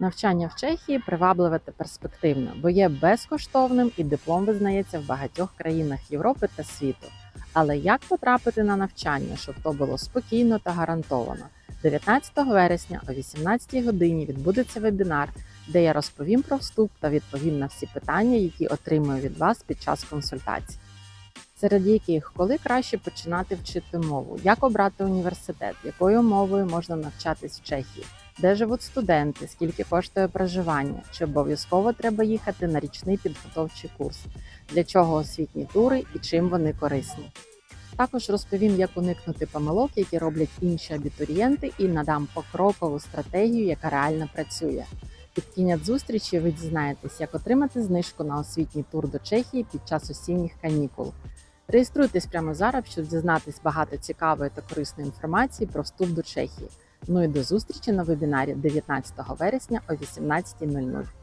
Навчання в Чехії привабливе та перспективне, бо є безкоштовним і диплом визнається в багатьох країнах Європи та світу. Але як потрапити на навчання, щоб то було спокійно та гарантовано? 19 вересня о 18 годині відбудеться вебінар, де я розповім про вступ та відповім на всі питання, які отримую від вас під час консультацій. Серед яких коли краще починати вчити мову, як обрати університет, якою мовою можна навчатись в Чехії, де живуть студенти, скільки коштує проживання, чи обов'язково треба їхати на річний підготовчий курс, для чого освітні тури і чим вони корисні. Також розповім, як уникнути помилок, які роблять інші абітурієнти, і надам покрокову стратегію, яка реально працює. Під кінець зустрічі ви дізнаєтесь, як отримати знижку на освітній тур до Чехії під час осінніх канікул. Реєструйтесь прямо зараз, щоб дізнатись багато цікавої та корисної інформації про вступ до Чехії. Ну і до зустрічі на вебінарі 19 вересня о 18.00.